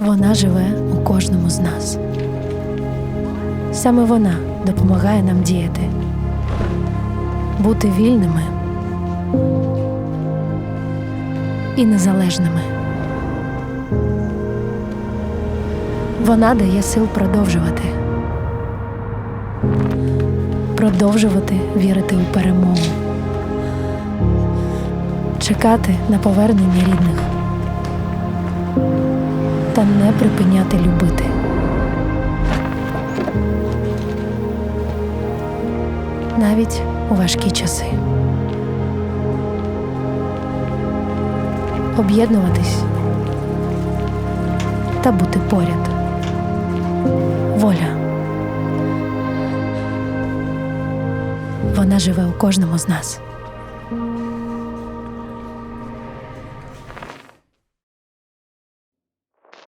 Вона живе у кожному з нас. Саме вона допомагає нам діяти, бути вільними і незалежними. Вона дає сил продовжувати, продовжувати вірити у перемогу, чекати на повернення рідних та не припиняти любити. Навіть у важкі часи. Об'єднуватись та бути поряд. Воля. Вона живе у кожному з нас.